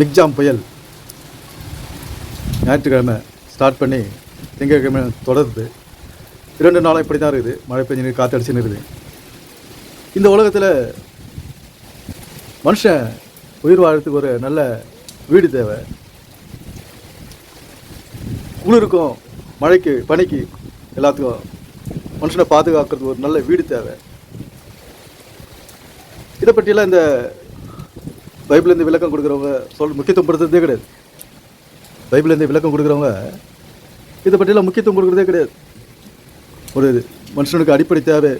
Michaung புயல் ஞாயிற்றுக்கிழமை start பண்ணி திங்கட்கிழமை தொடருது. இரண்டு நாளாக இப்படி தான் இருக்குது. மழை பெஞ்சு நீர் காற்றடிச்சுன்னு இருக்குது. இந்த உலகத்தில் மனுஷன் உயிர் வாழறதுக்கு ஒரு நல்ல வீடு தேவை. குளிருக்கும் மழைக்கு பனிக்கு எல்லாத்துக்கும் மனுஷனை பாதுகாக்கிறதுக்கு ஒரு நல்ல வீடு தேவை. இதை பற்றியெல்லாம் இந்த பைபிள்லேருந்து விளக்கம் கொடுக்குறவங்க சொல் முக்கியத்துவம் படுத்துறதே கிடையாது. பைபிள்லேருந்து விளக்கம் கொடுக்குறவங்க இதை பற்றியெல்லாம் முக்கியத்துவம் கொடுக்குறதே கிடையாது. ஒரு மனுஷனுக்கு அடிப்படை தேவை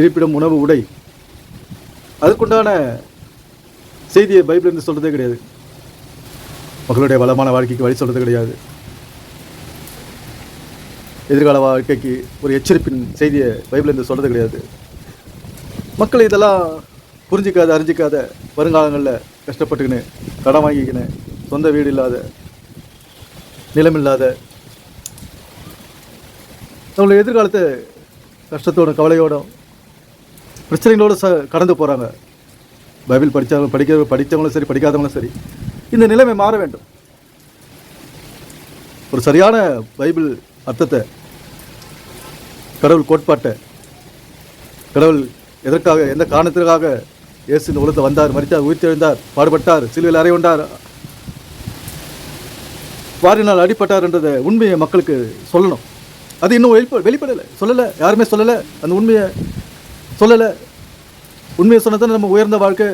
இருப்பிடம் உணவு உடை. அதற்குண்டான செய்தியை பைபிள்லேருந்து சொல்கிறதே கிடையாது. மக்களுடைய வளமான வாழ்க்கைக்கு வழி சொல்கிறது கிடையாது. எதிர்கால வாழ்க்கைக்கு ஒரு எச்சரிப்பின் செய்தியை பைபிள்லேருந்து சொல்கிறது கிடையாது. மக்கள் இதெல்லாம் புரிஞ்சிக்காத அறிஞ்சிக்காத வருங்காலங்களில் கஷ்டப்பட்டுக்கின்னு கடன் வாங்கிக்கின்னு சொந்த வீடு இல்லாத நிலமில்லாத நம்மளுடைய எதிர்காலத்தை கஷ்டத்தோட கவலையோடும் பிரச்சனைகளோடு ச கடந்து போகிறாங்க பைபிள் படித்தவங்க படிக்க படித்தவங்களும் சரி படிக்காதவங்களும் சரி இந்த நிலைமை மாற வேண்டும். ஒரு சரியான பைபிள் அர்த்தத்தை கடவுள் கோட்பாட்டை கடவுள் எதற்காக எந்த காரணத்திற்காக இயேசு இந்த உலகத்தில் வந்தார் மறித்தார் உயிர்த்தெழுந்தார் பாடுபட்டார் சிலுவையில் அறையண்டார் வாரினால் அடிப்பட்டார் என்றதை உண்மையை மக்களுக்கு சொல்லணும். அது இன்னும் வெளிப்ப வெளிப்படலை. சொல்லலை. யாருமே சொல்லலை. அந்த உண்மையை சொல்லலை. உண்மையை சொன்னதான் நம்ம உயர்ந்த வாழ்க்கை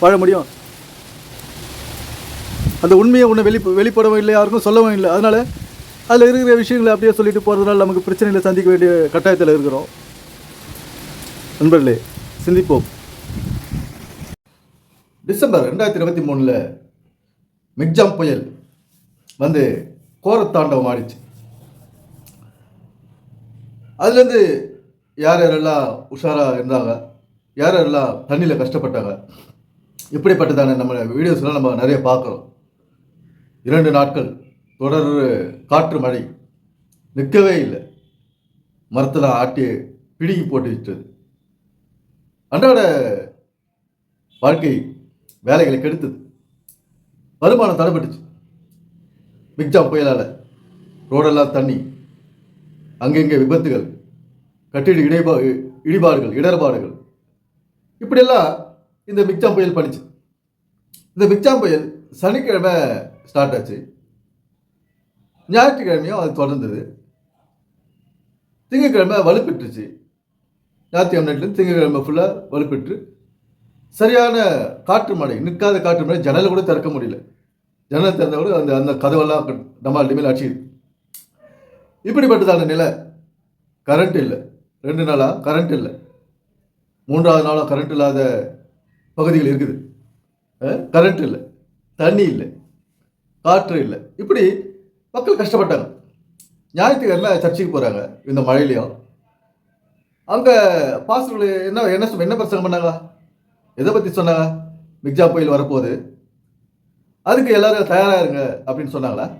வாழ முடியும். அந்த உண்மையை ஒன்று வெளி வெளிப்படவும் இல்லை யாருக்கும் சொல்லவும் இல்லை. அதனால் அதில் இருக்கிற விஷயங்களை அப்படியே சொல்லிட்டு போகிறதுனால நமக்கு பிரச்சனைகளை சந்திக்க வேண்டிய கட்டாயத்தில் இருக்கிறோம். நண்பர்களே சிந்திப்போம். டிசம்பர் ரெண்டாயிரத்தி இருபத்தி மூணில் மிக்ஜாம் புயல் வந்து கோரத்தாண்டவம் ஆடிச்சு. அதுலேருந்து யார் யாரெல்லாம் உஷாராக இருந்தாங்க யார் யாரெல்லாம் தண்ணியில் கஷ்டப்பட்டாங்க இப்படிப்பட்டதான நம்ம வீடியோஸ்லாம் நம்ம நிறைய பார்க்குறோம். இரண்டு நாட்கள் தொடர் காற்று மழை நிற்கவே இல்லை. மரத்தில் ஆட்டி பிடுங்கி போட்டு விட்டது அன்றாட வாழ்க்கை வேலைகளை கெடுத்தது. வருமானம் தடைப்பட்டுச்சு. மிக்ஜாம் புயலால் ரோடெல்லாம் தண்ணி அங்கங்கே விபத்துகள் கட்டிட இடைபா இடிபாடுகள் இடர்பாடுகள். இப்படியெல்லாம் இந்த மிக்ஜாம் புயல் பண்ணிச்சு. இந்த மிக்ஜாம் புயல் சனிக்கிழமை ஸ்டார்ட் ஆச்சு. ஞாயிற்றுக்கிழமையும் அது தொடர்ந்தது. திங்கக்கிழமை வலுப்பெற்றுச்சு. ஞாயிற்றுக்கிழமை திங்கக்கிழமை ஃபுல்லாக வலுப்பெற்று சரியான காற்று மழை நிற்காத காற்று மழை ஜன்னலை கூட திறக்க முடியல. ஜன்னல் திறந்த கூட அந்த அந்த கதவெல்லாம் நம்ம மேல் அடிச்சுது. இப்படிப்பட்டதான நிலை. கரண்ட் இல்லை. ரெண்டு நாளாக கரண்ட் இல்லை. மூன்றாவது நாளாக கரண்ட் இல்லாத பகுதிகள் இருக்குது. கரண்ட் இல்லை. தண்ணி இல்லை. காற்று இல்லை. இப்படி மக்கள் கஷ்டப்பட்டாங்க. ஞாயிற்றுக்கிழமை சர்ச்சுக்கு போகிறாங்க இந்த மழையிலையும் அங்கே பாஸ்டர்கள் என்ன என்ன என்ன பிரசங்கம் பண்ணாங்க? எதை பற்றி சொன்னாங்க மிக்ஜா புயல் வரப்போகுது. அதுக்கு எல்லாரும் தயாராக இருங்க அப்படின்னு சொன்னாங்களா?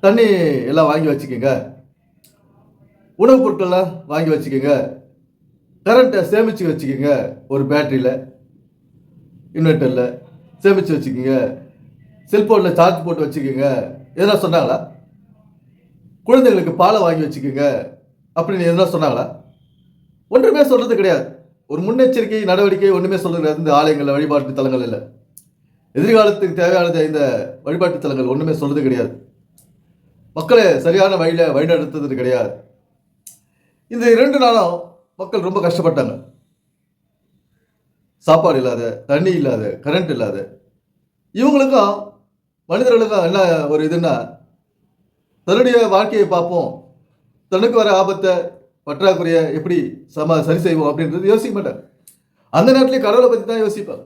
தண்ணி எல்லாம் வாங்கி வச்சுக்கோங்க. உணவுப் பொருட்கள்லாம் வாங்கி வச்சுக்கோங்க. கரண்ட்டை சேமித்து வச்சுக்கோங்க ஒரு பேட்டரியில் இன்வெர்ட்டரில் சேமித்து வச்சுக்கோங்க. செல்ஃபோனில் சார்ஜ் போட்டு வச்சுக்கோங்க. எதனா சொன்னாங்களா? குழந்தைங்களுக்கு பாலை வாங்கி வச்சுக்கோங்க அப்படின்னு எதனா சொன்னாங்களா? ஒன்றுமே சொல்கிறது கிடையாது. ஒரு முன்னெச்சரிக்கை நடவடிக்கை ஒன்றுமே சொல்கிறது இந்த ஆலயங்களில் வழிபாட்டு தலங்கள் இல்லை. எதிர்காலத்துக்கு தேவையானது இந்த வழிபாட்டு தலங்கள் ஒன்றுமே சொல்கிறது கிடையாது. மக்களை சரியான வழியில் வழிநடத்துறது கிடையாது. இந்த இரண்டு நாளும் மக்கள் ரொம்ப கஷ்டப்பட்டாங்க. சாப்பாடு இல்லாத தண்ணி இல்லாத கரண்ட் இல்லாத. இவங்களுக்கும் மனிதர்களுக்கும் என்ன ஒரு இதுன்னா தன்னுடைய வாழ்க்கையை பார்ப்போம். தனக்கு வர ஆபத்தை பற்றாக்குறையை எப்படி சம சரி செய்வோம் அப்படின்றது யோசிக்க மாட்டார். அந்த நேரத்திலே கடவுளை பற்றி தான் யோசிப்பார்.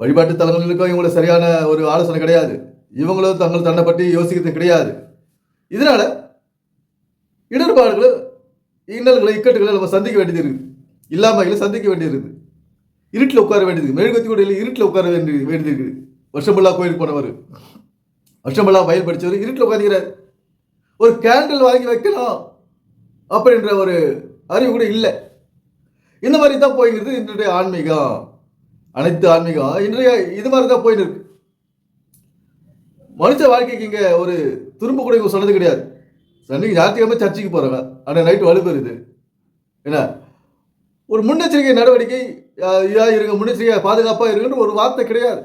வழிபாட்டு தலங்களுக்கும் இவங்களுக்கு சரியான ஒரு ஆலோசனை கிடையாது. இவங்களும் தங்கள் தன்னை பற்றி யோசிக்கிறது கிடையாது. இதனால இடர்பாடுகளை இன்னல்களை இக்கட்டுகளை நம்ம சந்திக்க வேண்டியது இருக்குது இல்லாமைகளை சந்திக்க வேண்டியது இருக்குது இருட்டில் உட்கார வேண்டியது மெழுகுத்தி கூட இல்லை இருட்டில் உட்கார வேண்டி வேண்டியது இருக்குது வருஷமெல்லாம் கோயிலுக்கு போனவர். வருஷமெல்லாம் வயல் படித்தவர் இருட்டில் உட்காந்துக்கிறார் ஒரு கேண்டில் வாங்கி வைக்கலாம் அப்படின்ற ஒரு அறிவு கூட இல்லை. இந்த மாதிரி தான் போய்கிறது இன்றைய ஆன்மீகம். அனைத்து ஆன்மீகம். இன்றைய இது மாதிரி தான் போயின்னு இருக்கு. மனுஷ வாழ்க்கைக்கு இங்கே ஒரு திரும்ப கூட இவங்க சொன்னது கிடையாது. சன்னிக்கு ஞாயிற்றுக்கிழமை சர்ச்சைக்கு போகிறாங்க ஆனால் நைட்டு வலுப்பெறுது என்ன? ஒரு முன்னெச்சரிக்கை நடவடிக்கை அஹ், இருக்க இருங்க முன்னெச்சரிக்கை பாதுகாப்பாக இருக்குன்னு ஒரு வார்த்தை கிடையாது.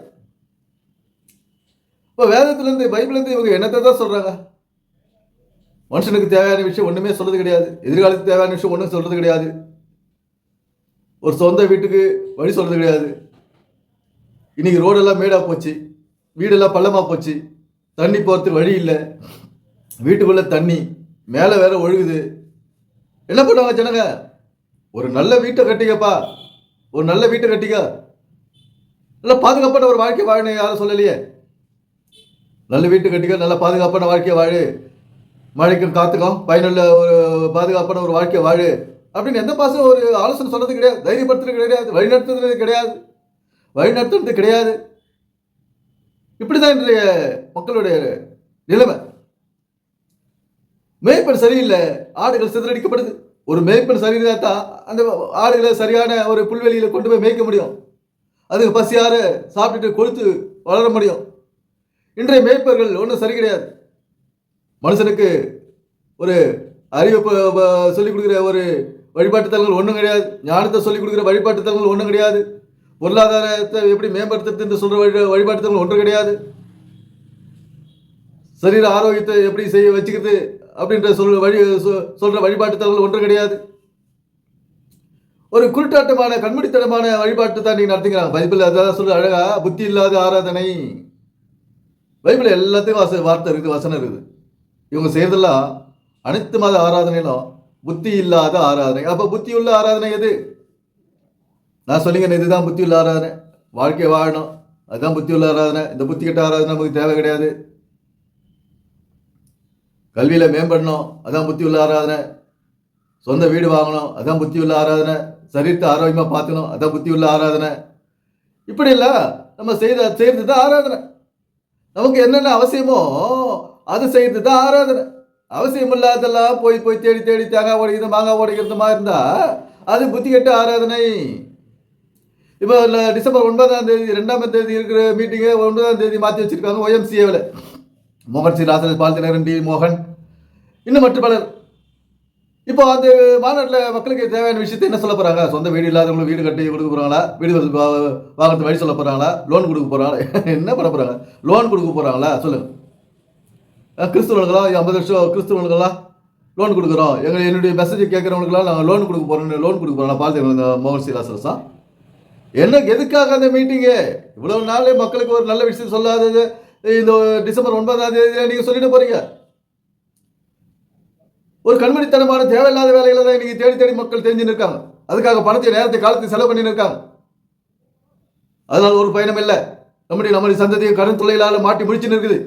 இப்போ வேதத்துலேருந்து பைபிள்லேருந்து இவங்க என்னத்தை தான் சொல்கிறாங்க மனுஷனுக்கு தேவையான விஷயம் ஒன்றுமே சொல்கிறது கிடையாது. எதிர்காலத்துக்கு தேவையான விஷயம் ஒன்றும் சொல்கிறது கிடையாது. ஒரு சொந்த வீட்டுக்கு வழி சொல்கிறது கிடையாது. இன்றைக்கி ரோடெல்லாம் மேடாக போச்சு. வீடெல்லாம் பள்ளமாக போச்சு. தண்ணி போகிறதுக்கு வழி இல்லை. வீட்டுக்குள்ளே தண்ணி மேலே வேற ஒழுகுது. என்ன பண்ணுவாங்க ஜனங்க? ஒரு நல்ல வீட்டை கட்டிக்கப்பா. ஒரு நல்ல வீட்டை கட்டிக்க. நல்லா பாதுகாப்பான ஒரு வாழ்க்கை வாழணும் யாரும் சொல்லலையே. நல்ல வீட்டு கட்டிக்க நல்லா பாதுகாப்பான வாழ்க்கையை வாழு. மழைக்கும் காத்துக்கும் பயனுள்ள ஒரு பாதுகாப்பான ஒரு வாழ்க்கை வாழு. அப்படின்னு எந்த பாசம் ஒரு ஆலோசனை சொன்னது கிடையாது தைரியப்படுத்துறது கிடையாது வழிநடத்துறது கிடையாது. வழிநடத்துறது கிடையாது. இப்படிதான் இன்றைய மக்களுடைய நிலைமை. மேய்ப்பன் சரியில்லை ஆடுகள் சிதறடிக்கப்படுது. ஒரு மேய்ப்பன் சரியில்லை தான் அந்த ஆடுகளை சரியான ஒரு புல்வெளியில் கொண்டு போய் மேய்க்க முடியும். அதுக்கு பசியார சாப்பிட்டுட்டு கொளுத்து வளர முடியும். இன்றைய மேய்ப்பர்கள் ஒன்றும் சரி கிடையாது. மனுஷனுக்கு ஒரு அறிவை சொல்லிக் கொடுக்குற ஒரு வழிபாட்டு தலங்கள் ஒன்றும் கிடையாது. ஞானத்தை சொல்லிக் கொடுக்குற வழிபாட்டு தலங்கள் ஒன்றும் கிடையாது. பொருளாதாரத்தை எப்படி மேம்படுத்துறது என்று சொல்கிற வழி வழிபாட்டு தலங்கள் ஒன்றும் கிடையாது. சரீர ஆரோக்கியத்தை எப்படி செய்ய வச்சுக்கிறது அப்படின்ற சொல் வழி சொ- சொல்ற வழிபாட்டு தலங்கள் ஒன்றும் கிடையாது. ஒரு குருட்டாட்டமான கண்மூடித்தனமான வழிபாட்டு தான் நீங்க நடத்துக்கிறாங்க பைபிள் அதான் சொல்ற அழகா புத்தி இல்லாத ஆராதனை. பைபிள் எல்லாத்துக்கும் வாச வார்த்தை இருக்குது வசனம் இருக்குது. இவங்க செய்யறதெல்லாம் அனைத்து மத ஆராதனையிலும் புத்தி இல்லாத ஆராதனை. அப்ப புத்தி உள்ள ஆராதனை எது? நான் சொல்லிங்க இதுதான் புத்தி உள்ள ஆராதனை. வாழ்க்கையை வாழணும். அதுதான் புத்தி உள்ள ஆராதனை. இந்த புத்தி கட்ட ஆராதனை நமக்கு தேவை கிடையாது. கல்வியில மேம்படணும். அதான் புத்தி உள்ள ஆராதனை. சொந்த வீடு வாங்கணும். அதான் புத்தி உள்ள ஆராதனை. சரீரத்தை ஆரோக்கியமா பார்த்துக்கணும். அதான் புத்தி உள்ள ஆராதனை. இப்படி இல்ல நம்ம செய்த செய்யறது தான் ஆராதனை. நமக்கு என்னென்ன அவசியமோ அது செய்கிறது தான் ஆராதனை. அவசியம் இல்லாதெல்லாம் போய் போய் தேடி தேடி தேங்காய் உடைக்கிறது மாங்காய் உடைக்கிறது மாதிரி இருந்தா அது புத்தி கெட்ட ஆராதனை. இப்போ டிசம்பர் ஒன்பதாம் தேதி ரெண்டாம் தேதி இருக்கிற மீட்டிங்கை ஒன்பதாம் தேதி மாற்றி வச்சிருக்காங்க ஒய்எம்சிஏவில் மோகன் சி ராசன் பால்தினரன் டி மோகன். இன்னும் மற்ற பலர். இப்போ அந்த மாநாட்டில் மக்களுக்கு தேவையான விஷயத்தை என்ன சொல்ல போகிறாங்க சொந்த வீடு இல்லாதவங்களுக்கு வீடு கட்டி கொடுக்க போகிறாங்களா வீடு வாகனத்தை வழி சொல்ல போகிறாங்களா லோன் கொடுக்க போகிறாங்களா என்ன பண்ண போகிறாங்க லோன் கொடுக்க போகிறாங்களா சொல்லுங்கள் அஹ் ஐம்பது வருஷம் கிறிஸ்துவர்களா? லோன் கொடுக்குறோம் எங்கள் என்னுடைய மெசேஜ் கேட்குறவங்களுக்குலாம் நாங்கள் லோன் கொடுக்க போறோம் லோன் கொடுக்க போறோம் பால்தின இந்த மோகன் சீலாசரசா என்ன எதுக்காக அந்த மீட்டிங்கு இவ்வளவு நாளே மக்களுக்கு ஒரு நல்ல விஷயம் சொல்லாதது. இந்த டிசம்பர் ஒன்பதாம் தேதி நீங்கள் சொல்லிட்டு போகிறீங்க ஒரு கண்மணித்தனமான தேவையில்லாத வேலைகளை தான் இன்னைக்கு தேடி தேடி மக்கள் தெரிஞ்சுன்னு இருக்காங்க. அதுக்காக பணத்தை நேரத்தை காலத்தை செலவு பண்ணின்னு இருக்காங்க. அதனால ஒரு பயணம் இல்லை. நம்முடைய நம்முடைய சந்ததியை கடன் தொழிலால் மாட்டி முடிச்சுன்னு இருக்குது.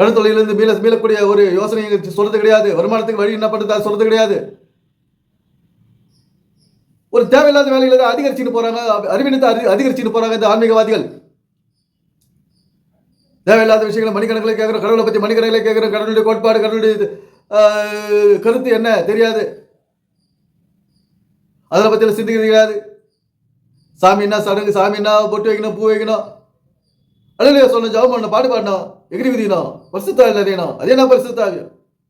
கடத்தொழிலிருந்து மீள மீளக்கூடிய ஒரு யோசனை சொல்றது கிடையாது. வருமானத்துக்கு வழி என்ன பண்ணுறதா சொல்றது கிடையாது. ஒரு தேவையில்லாத வேலைகளை தான் அதிகரிச்சுட்டு போறாங்க அறிவினத்தை அதி அதிகரிச்சுட்டு போறாங்க இந்த ஆன்மீகவாதிகள். தேவையில்லாத விஷயங்களை மணிக்கணக்கில் கேட்குறோம் கடவுளை பற்றி மணிக்கணக்கில் கேட்குறோம் கடவுளுடைய கோட்பாடு கடவுளுடைய கருத்து என்ன தெரியாது. அதில் பற்றியில் சிந்திக்கிறது கிடையாது. சாமின்னா சடங்கு சாமின்னா பொட்டு வைக்கணும் பூ வைக்கணும் அழகையா சொன்ன ஜெபம் பண்ண பாடு பாடணும் எகிரி விதிக்கணும் பரிசுத்தாவி அறியணும் அதே என்ன பரிசுத்தாவி?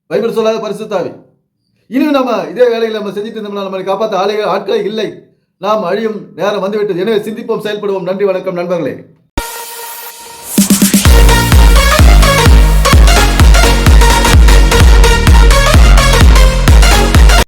பைபிள் சொல்லாத பரிசுத்தாவி. இனியும் நம்ம இதே வேலையில் நம்ம செஞ்சுட்டு இருந்தோம்னா நம்மளை காப்பாற்ற ஆலைகள் ஆட்களே இல்லை. நாம் அழியும் நேரம் வந்துவிட்டது. எனவே சிந்திப்போம் செயல்படுவோம். நன்றி வணக்கம் நண்பர்களே.